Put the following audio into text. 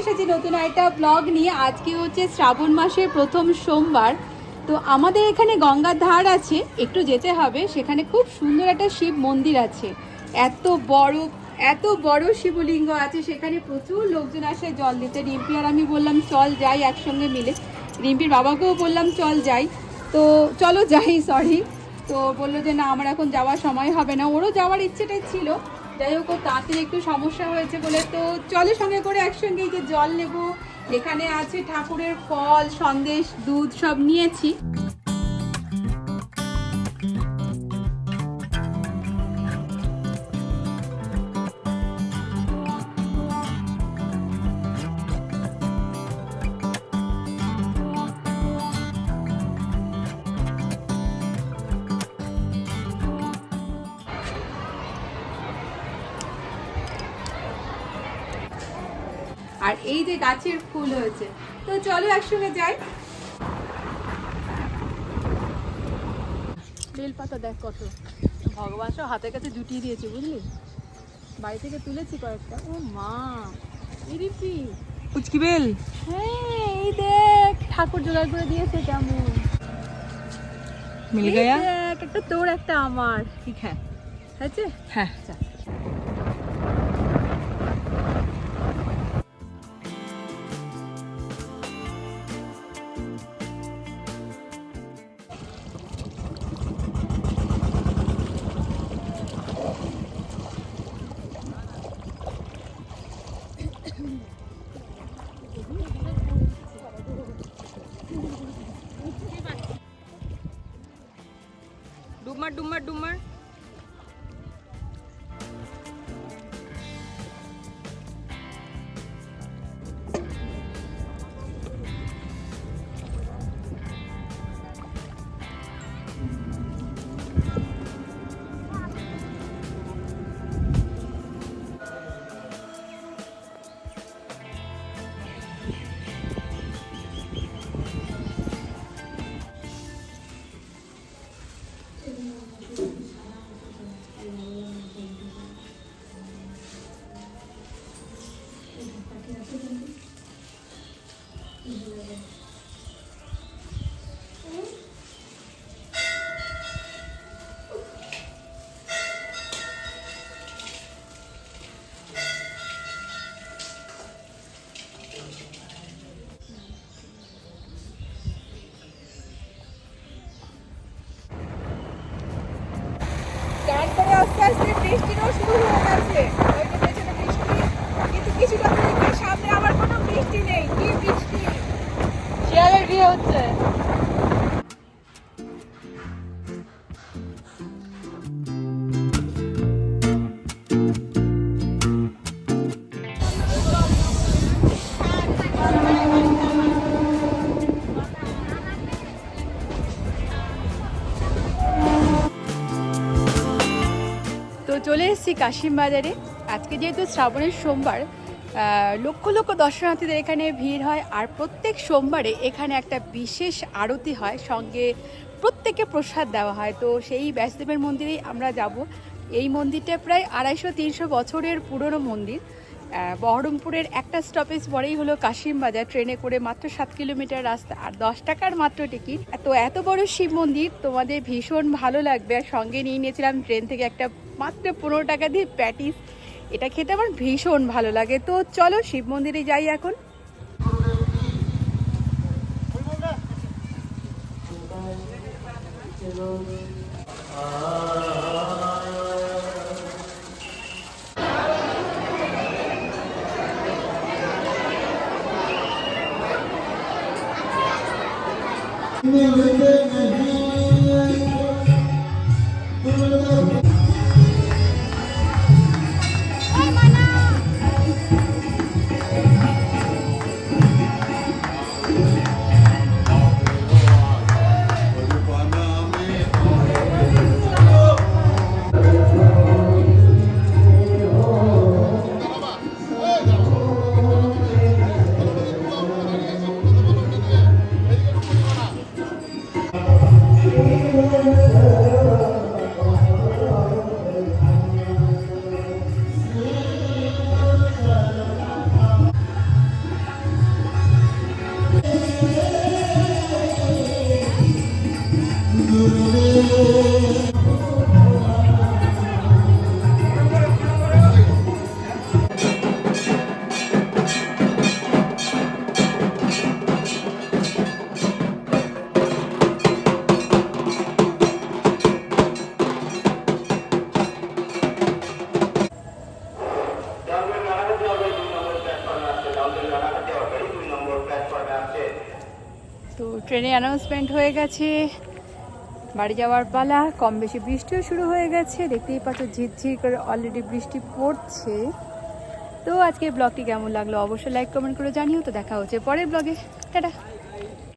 এসেছি নতুন একটা ব্লগ নিয়ে। আজকে হচ্ছে শ্রাবণ মাসের প্রথম সোমবার। তো আমাদের এখানে গঙ্গার ধার আছে, একটু যেতে হবে। সেখানে খুব সুন্দর একটা শিব মন্দির আছে। এত বড় এত বড় শিবলিঙ্গ আছে। সেখানে প্রচুর লোকজন আসে, জল দিতে। রিম্পি আর আমি বললাম, চল যাই একসঙ্গে মিলে। রিম্পির বাবাকেও বললাম, চল যাই। তো চলো যাই সরি তো বলল যে, না, আমার এখন যাওয়ার সময় হবে না। ওরও যাওয়ার ইচ্ছেটাই ছিল যাই হোক তাঁতের একটু সমস্যা হয়েছে বলে তো চলে সঙ্গে করে একসঙ্গে যে জল নেব। এখানে আছে ঠাকুরের ফল, সন্দেশ, দুধ সব নিয়েছি। আর এই যে গাছের ফুল হয়েছে। তো চলো একসঙ্গে যাই। বেলপাতা দেখ কত। ভগবান সব হাতের কাছে জুটিয়ে দিয়েছে বুঝলি? বাড়ি থেকে তুলেছি কয়েকটা। ও মা ইরিপি পুচকি বেল? হ্যাঁ এই দেখ ঠাকুর জোগাড় করে দিয়েছে কেমন। মিল গয়া? একটা তোর একটা আমার। ঠিক হ্যাঁ। হয়েছে? হ্যাঁ। ডুমার ডুমার ডুমার। তারপরে আস্তে আস্তে বৃষ্টিরও শুরু হয়ে গেছে ওই যে পেছনে বৃষ্টি কিন্তু কিছুটা দূরে সামনে আবার কোনো বৃষ্টি নেই কি বৃষ্টি? শিয়ালের বিয়ে হচ্ছে। তো চলে এসেছি কাশিম বাজারে আজকে যেহেতু শ্রাবণের সোমবার লক্ষ লক্ষ দর্শনার্থীদের এখানে ভিড় হয় আর প্রত্যেক সোমবারে এখানে একটা বিশেষ আরতি হয়, সঙ্গে প্রত্যেকে প্রসাদ দেওয়া হয়। তো সেই ব্যাসদেবের মন্দিরেই আমরা যাব। এই মন্দিরটা প্রায় আড়াইশো তিনশো বছরের পুরনো মন্দির। বহরমপুরের একটা স্টপেজ পরেই হলো কাশিম বাজার। ট্রেনে করে মাত্র সাত কিলোমিটার রাস্তা আর দশ টাকার মাত্র টিকিট। তো এত বড় শিব মন্দির, তোমাদের ভীষণ ভালো লাগবে। আর সঙ্গে নিয়ে নিয়েছিলাম ট্রেন থেকে একটা মাত্র পনেরো টাকা দিয়ে প্যাটিস। এটা খেতে আমার ভীষণ ভালো লাগে তো চলো শিব মন্দিরে যাই এখন ট্রেনে অ্যানাউন্সমেন্ট হয়ে গেছে। বাড়ি যাওয়ার পালা, কম বেশি বৃষ্টিও শুরু হয়ে গেছে। দেখতেই পাচ্ছ ঝিরঝির করে অলরেডি বৃষ্টি পড়ছে। তো আজকে ব্লগটি কেমন লাগল অবশ্যই লাইক কমেন্ট করে জানিও। তো দেখা হচ্ছে পরের ব্লগে টাটা।